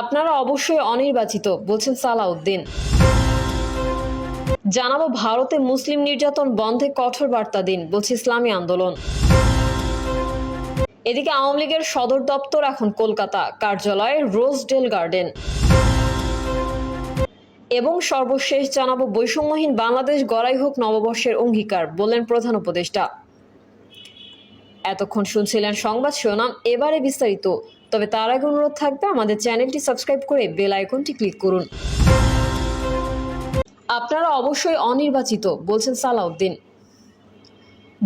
আপনারা অবশ্যই অনির্বাচিত, বলছেন সালাউদ্দিন। জানাব ভারতে মুসলিম নির্যাতন বন্ধে কঠোর বার্তা দিন, বলছে ইসলামী আন্দোলন। এদিকে আওয়ামী লীগের সদর দপ্তর এখন কলকাতা কার্যালয়ে রোজডেল গার্ডেন। এবং সর্বশেষ জানাব বৈষম্যহীন বাংলাদেশ গড়াই হোক নববর্ষের অঙ্গীকার, বললেন প্রধান উপদেষ্টা। এতক্ষণ শুনছিলেন সংবাদ শিরোনাম, এবারে বিস্তারিত। তবে তার আগে অনুরোধ থাকবে আমাদের চ্যানেলটি সাবস্ক্রাইব করে বেল আইকনটি ক্লিক করুন। আপনারা অবশ্যই অনির্বাচিত, বলছেন সালাউদ্দিন।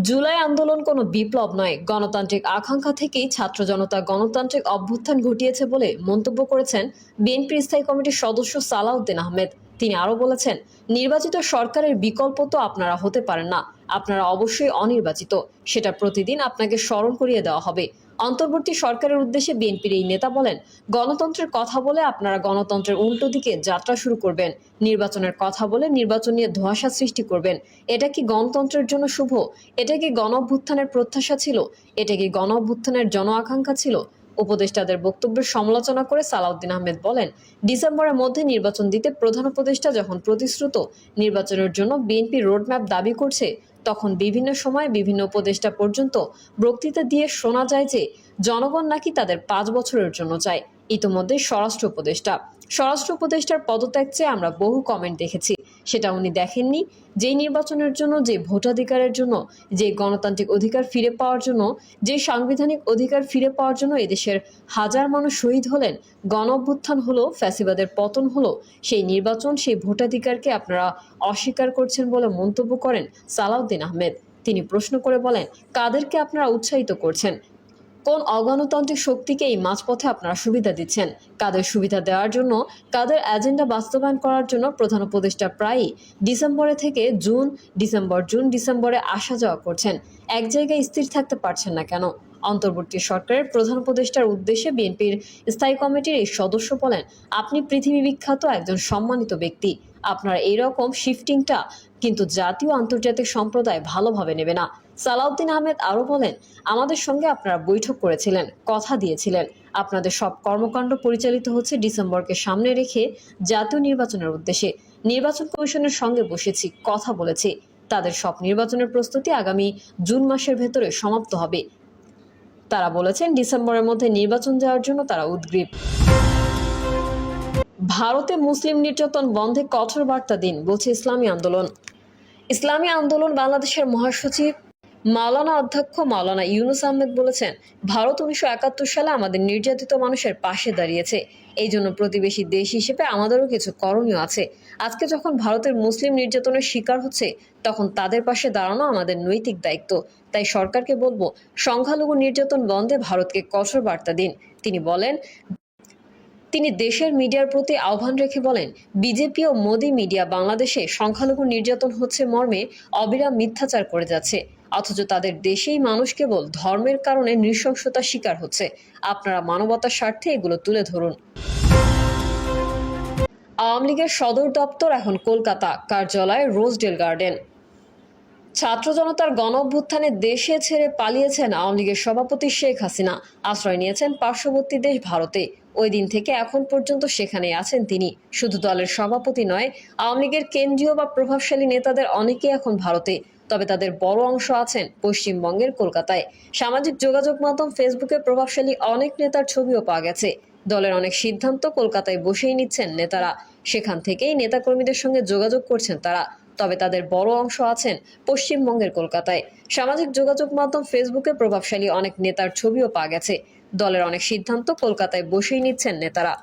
জুলাই আন্দোলন কোনো বিপ্লব নয়, গণতান্ত্রিক আকাঙ্ক্ষা থেকেই ছাত্র জনতা গণতান্ত্রিক অভ্যুত্থান ঘটিয়েছে বলে মন্তব্য করেছেন বিএনপির স্থায়ী কমিটির সদস্য সালাউদ্দিন আহমেদ। তিনি আরও বলেছেন, নির্বাচিত সরকারের বিকল্প তো আপনারা হতে পারেন না, আপনারা অবশ্যই অনির্বাচিত, সেটা প্রতিদিন আপনাকে স্মরণ করিয়ে দেওয়া হবে। অন্তর্বর্তী সরকারের উদ্দেশ্যে বিএনপির এই নেতা বলেন, গণতন্ত্রের কথা বলে আপনারা গণতন্ত্রের উল্টো দিকে যাত্রা শুরু করবেন। নির্বাচনের কথা বলে নির্বাচন নিয়ে ধোঁয়াশা সৃষ্টি করবেন। এটা কি গণতন্ত্রের জন্য শুভ? এটা কি গণ অভ্যুত্থানের প্রত্যাশা ছিল? এটা কি গণ অভ্যুত্থানের জন আকাঙ্ক্ষা ছিল? উপদেষ্টাদের বক্তব্যের সমালোচনা করে সালাউদ্দিন আহমেদ বলেন, ডিসেম্বরের মধ্যে নির্বাচন দিতে প্রধান উপদেষ্টা যখন প্রতিশ্রুত, নির্বাচনের জন্য বিএনপি রোডম্যাপ দাবি করছে। তখন বিভিন্ন সময় বিভিন্ন উপদেষ্টা পর্যন্ত বক্তৃতা দিয়ে শোনা যায় যে জনগণ নাকি তাদের পাঁচ বছরের জন্য চায়। ইতোমধ্যে স্বরাষ্ট্র উপদেষ্টা। স্বরাষ্ট্র উপদেষ্টার পদত্যাগ চেয়ে আমরা বহু কমেন্ট দেখেছি। সেটা উনি দেখেননি। যেই নির্বাচনের জন্য, যে ভোটাধিকারের জন্য, যে গণতান্ত্রিক অধিকার ফিরে পাওয়ার জন্য, যে সাংবিধানিক অধিকার ফিরে পাওয়ার জন্য এদেশের হাজার মানুষ শহীদ হলেন গণ অভ্যুত্থান হলো, ফ্যাসিবাদের পতন হলো, সেই নির্বাচন, সেই ভোটাধিকারকে আপনারা অস্বীকার করছেন বলে মন্তব্য করেন সালাউদ্দিন আহমেদ। তিনি প্রশ্ন করে বলেন, কাদেরকে আপনারা উৎসাহিত করছেন? কোন অগণতান্ত্রিক শক্তিকে এই মাঝপথে আপনারা সুবিধা দিচ্ছেন? কাদের সুবিধা দেওয়ার জন্য? কাদের এজেন্ডা বাস্তবায়ন করার জন্য প্রধান উপদেষ্টা প্রায়ই ডিসেম্বরে থেকে জুন, ডিসেম্বর, জুন, ডিসেম্বরে আসা যাওয়া করছেন। এক জায়গায় স্থির থাকতে পারছেন না কেন? অন্তর্বর্তী সরকারের প্রধান উপদেষ্টার উদ্দেশ্যে বিএনপির স্থায়ী কমিটির এই সদস্য বলেন, আপনি পৃথিবী বিখ্যাত একজন সম্মানিত ব্যক্তি। আপনার এইরকম শিফটিংটা কিন্তু জাতীয় আন্তর্জাতিক সম্প্রদায় ভালোভাবে নেবে না। সালাউদ্দিন আহমেদ আরও বলেন, আমাদের সঙ্গে আপনারা বৈঠক করেছিলেন, কথা দিয়েছিলেন। আপনাদের সব কর্মকাণ্ড পরিচালিত হচ্ছে ডিসেম্বরকে সামনে রেখে জাতীয় নির্বাচনের উদ্দেশ্যে। নির্বাচন কমিশনের সঙ্গে বসেছি, কথা বলেছি। তাদের সব নির্বাচনের প্রস্তুতি আগামী জুন মাসের ভেতরে সমাপ্ত হবে। তারা বলেছেন, ডিসেম্বরের মধ্যে নির্বাচন যাওয়ার জন্য তারা উদ্গ্রীব। ভারতে মুসলিম নির্যাতন বন্ধে কঠোর বার্তা দিন, বলছে ইসলামী আন্দোলন। ইসলামী আন্দোলন বাংলাদেশের মহাসচিব মাওলানা অধ্যক্ষ মাওলানা ইউনুস আহমেদ বলেছেন, ভারত উনিশশো একাত্তর সালে আমাদের নির্যাতিত মানুষের পাশে দাঁড়িয়েছে। এই জন্য প্রতিবেশী দেশ হিসেবে আমাদেরও কিছু করণীয় আছে। আজকে যখন ভারতের মুসলিম নির্যাতনের শিকার হচ্ছে, তখন তাদের পাশে দাঁড়ানো আমাদের নৈতিক দায়িত্ব। তাই সরকারকে বলব, সংখ্যালঘু নির্যাতন বন্ধে ভারতকে কঠোর বার্তা দিন। তিনি বলেন, তিনি দেশের মিডিয়ার প্রতি আহ্বান রেখে বলেন, বিজেপি ও মোদী মিডিয়া বাংলাদেশে সংখ্যালঘু নির্যাতন হচ্ছে মর্মে অবিরাম মিথ্যাচার করে যাচ্ছে। অথচ তাদের দেশেই মানুষ কেবল ধর্মের কারণে নৃশংসতার শিকার হচ্ছে। আপনারা মানবতার স্বার্থে এগুলো তুলে ধরুন। আওয়ামী লীগের সদর দপ্তর এখন কলকাতা, কার্যালয় রোজডেল গার্ডেন। ছাত্র জনতার গণ অভ্যুত্থানে দেশে ছেড়ে পালিয়েছেন আওয়ামী লীগের সভাপতি শেখ হাসিনা। আশ্রয় নিয়েছেন পার্শ্ববর্তী দেশ ভারতে। ওই দিন থেকে এখন পর্যন্ত সেখানে আছেন তিনি। শুধু দলের সভাপতি নয়, আওয়ামী লীগের কেন্দ্রীয় বা প্রভাবশালী নেতাদের অনেকেই এখন ভারতে। তবে তাদের বড় অংশ আছেন পশ্চিমবঙ্গের কলকাতায়। সামাজিক যোগাযোগ মাধ্যম ফেসবুকে প্রভাবশালী অনেক নেতার ছবিও পাওয়া গেছে। দলের অনেক সিদ্ধান্ত কলকাতায় বসেই নিচ্ছেন নেতারা। সেখান থেকেই নেতাকর্মীদের সঙ্গে যোগাযোগ করছেন তারা। তবে তাদের বড় অংশ আছেন পশ্চিমবঙ্গের কলকাতায়। সামাজিক যোগাযোগ মাধ্যম ফেসবুকে প্রভাবশালী অনেক নেতার ছবিও পাওয়া গেছে। দলের অনেক সিদ্ধান্ত কলকাতায় বসেই নিচ্ছেন নেতারা।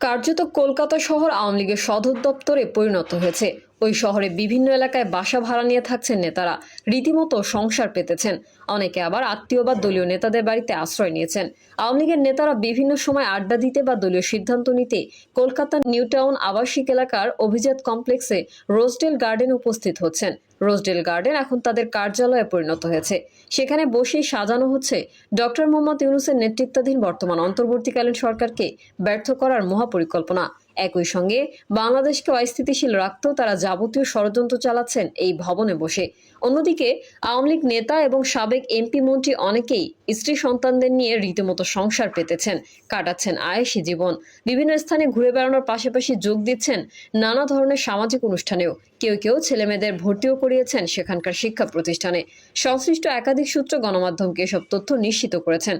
কার্যত কলকাতা শহর আওয়ামী লীগের সদর দপ্তরে পরিণত হয়েছে। ওই শহরে বিভিন্ন এলাকায় বাসা ভাড়া নিয়ে থাকছেন নেতারা। রীতিমতো সংসার পেতেছেন। অনেকে আবার আত্মীয় বা দলীয় নেতাদের বাড়িতে আশ্রয় নিয়েছেন। আওয়ামী লীগের নেতারা বিভিন্ন সময় আড্ডা দিতে বা দলীয় সিদ্ধান্ত নিতে কলকাতার নিউটাউন আবাসিক এলাকার অভিজাত কমপ্লেক্সে রোজডেল গার্ডেন উপস্থিত হচ্ছেন। রোজডেল গার্ডেন এখন তাদের কার্যালয়ে পরিণত হয়েছে। সেখানে বসেই সাজানো হচ্ছে ডক্টর মোহাম্মদ ইউনুসের নেতৃত্বাধীন বর্তমান অন্তর্বর্তীকালীন সরকারকে ব্যর্থ করার মহাপরিকল্পনা। একই সঙ্গে বাংলাদেশকে অস্থিতিশীল রাখতেও তারা যাবতীয় ষড়যন্ত্র চালাচ্ছেন এই ভবনে বসে। অন্যদিকে আওয়ামী লীগ নেতা এবং সাবেক এমপি মন্ত্রী অনেকেই স্ত্রী সন্তানদের নিয়ে রীতিমতো সংসার পেতেছেন, কাটাচ্ছেন আয়েসি জীবন। বিভিন্ন স্থানে ঘুরে বেড়ানোর পাশাপাশি যোগ দিচ্ছেন নানা ধরনের সামাজিক অনুষ্ঠানেও। কেউ কেউ ছেলেমেয়েদের ভর্তিও করিয়েছেন সেখানকার শিক্ষা প্রতিষ্ঠানে। সংশ্লিষ্ট একাধিক সূত্র গণমাধ্যমকে এসব তথ্য নিশ্চিত করেছেন।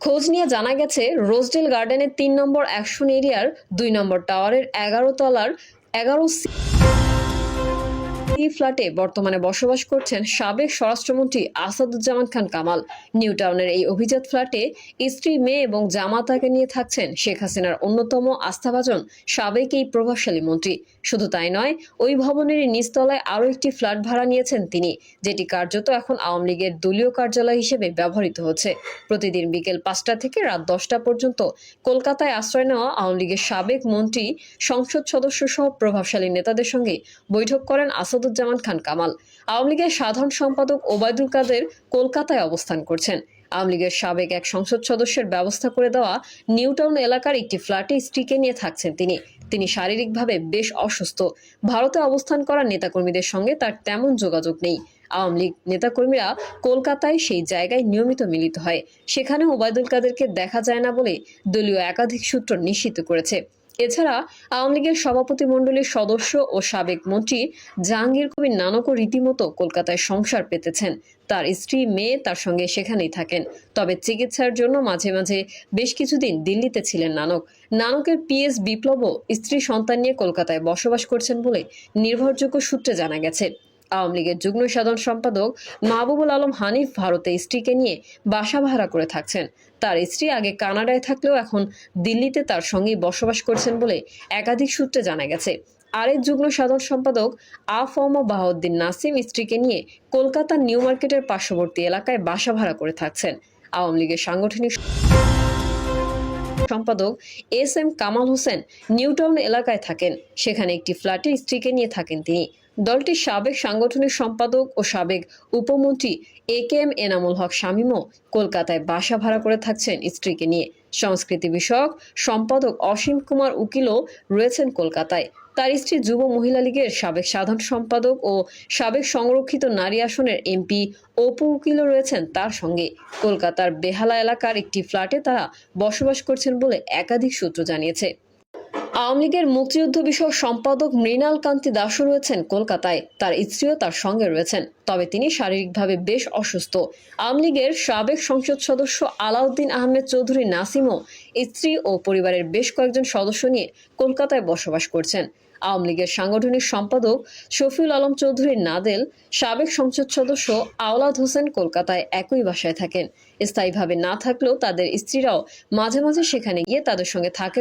খোঁজ নিয়ে জানা গেছে রোজডেল গার্ডেনের তিন নম্বর অ্যাকশন এরিয়ার দুই নম্বর টাওয়ারের এগারো তলার এগারো সি ফ্ল্যাটে বর্তমানে বসবাস করছেন সাবেক স্বরাষ্ট্রমন্ত্রী আসাদুজ্জামান খান কামাল। নিউ টাউনের এই অভিজাত ফ্ল্যাটে স্ত্রী, মেয়ে এবং জামাতাকে নিয়ে থাকছেন শেখ হাসিনার অন্যতম আস্থাভাজন সাবেক এই প্রভাবশালী মন্ত্রী। শুধু তাই নয়, ওই ভবনেরই নিচতলায় আরও একটি ফ্ল্যাট ভাড়া নিয়েছেন তিনি, যেটি কার্যত এখন আওয়ামী লীগের দলীয় কার্যালয় হিসেবে ব্যবহৃত হচ্ছে। প্রতিদিন বিকেল পাঁচটা থেকে রাত দশটা পর্যন্ত কলকাতায় আশ্রয় নেওয়া আওয়ামী লীগের সাবেক মন্ত্রী, সংসদ সদস্য সহ প্রভাবশালী নেতাদের সঙ্গে বৈঠক করেন আসাদুজ্জামান খান কামাল। আওয়ামী লীগের সাধারণ সম্পাদক ওবায়দুল কাদের কলকাতায় অবস্থান করছেন। আওয়ামী লীগের সাবেক এক সংসদ সদস্যের ব্যবস্থা করে দেওয়া নিউটাউন এলাকার একটি ফ্ল্যাটে স্ত্রীকে নিয়ে থাকছেন তিনি। তিনি শারীরিকভাবে বেশ অসুস্থ। ভারতে অবস্থান করা নেতাকর্মীদের সঙ্গে তার তেমন যোগাযোগ নেই। আওয়ামী লীগ নেতাকর্মীরা কলকাতায় সেই জায়গায় নিয়মিত মিলিত হয়। সেখানে ওবায়দুল কাদেরকে দেখা যায় না বলে দলীয় একাধিক সূত্র নিশ্চিত করেছে। এছাড়া আওয়ামী লীগের সভাপতি মণ্ডলীর সদস্য ও সাবেক মন্ত্রী জাহাঙ্গীর কবির নানকও রীতিমতো কলকাতায় সংসার পেতেছেন। তার স্ত্রী মেয়ে তার সঙ্গে সেখানেই থাকেন। তবে চিকিৎসার জন্য মাঝে মাঝে বেশ কিছুদিন দিল্লিতে ছিলেন নানক। নানকের পিএস বিপ্লবও স্ত্রী সন্তান নিয়ে কলকাতায় বসবাস করছেন বলে নির্ভরযোগ্য সূত্রে জানা গেছে। আওয়ামী লীগের যুগ্ম সাধারণ সম্পাদক মাহবুবুল আলম হানিফ ভারতে স্ত্রীকে নিয়ে বাসা ভাড়া করে থাকছেন। তার স্ত্রী আগে কানাডায় থাকলেও এখন দিল্লিতে তার সঙ্গেই বসবাস করছেন বলে একাধিক সূত্রে জানা গেছে। আরেক যুগ্ম সাধারণ সম্পাদক আফম বাহাউদ্দিন নাসিম স্ত্রীকে নিয়ে কলকাতার নিউ মার্কেটের পার্শ্ববর্তী এলাকায় বাসা ভাড়া করে থাকছেন আওয়ামী লীগের সাংগঠনিক সম্পাদক এস এম কামাল হোসেন নিউটাউন এলাকায় থাকেন। সেখানে একটি ফ্ল্যাটে স্ত্রীকে নিয়ে থাকেন তিনি। দলটির সাবেক সাংগঠনিক সম্পাদক ও সাবেক উপমন্ত্রী এ কে এম এনামুল হক শামীমও কলকাতায় বাসা ভাড়া করে থাকছেন স্ত্রীকে নিয়ে। সংস্কৃতি বিষয়ক সম্পাদক অসীম কুমার উকিলও রয়েছেন কলকাতায়। তার স্ত্রী যুব মহিলা লীগের সাবেক সাধারণ সম্পাদক ও সাবেক সংরক্ষিত নারী আসনের এমপি অপু উকিলও রয়েছেন তার সঙ্গে। কলকাতার বেহালা এলাকার একটি ফ্ল্যাটে তারা বসবাস করছেন বলে একাধিক সূত্র জানিয়েছে। আওয়ামী লীগের মুক্তিযুদ্ধ বিষয়ক সম্পাদক মৃণাল কান্তি দাসও রয়েছেন কলকাতায়। তার স্ত্রীও তার সঙ্গে রয়েছেন। তবে তিনি শারীরিকভাবে বেশ অসুস্থ। আওয়ামী লীগের সাবেক সংসদ সদস্য আলাউদ্দিন আহমেদ চৌধুরী নাসিমও স্ত্রী ও পরিবারের বেশ কয়েকজন সদস্য নিয়ে কলকাতায় বসবাস করছেন। আওয়ামী লীগের সাংগঠনিক সম্পাদক শফিউল আলম চৌধুরী নাদেল, সাবেক সংসদ সদস্য আওলাদ হোসেন কলকাতায় একই বাসায় থাকেন। স্থায়ীভাবে না থাকলেও তাদের স্ত্রীরাও মাঝে মাঝে সেখানে গিয়ে তাদের সঙ্গে থাকেন।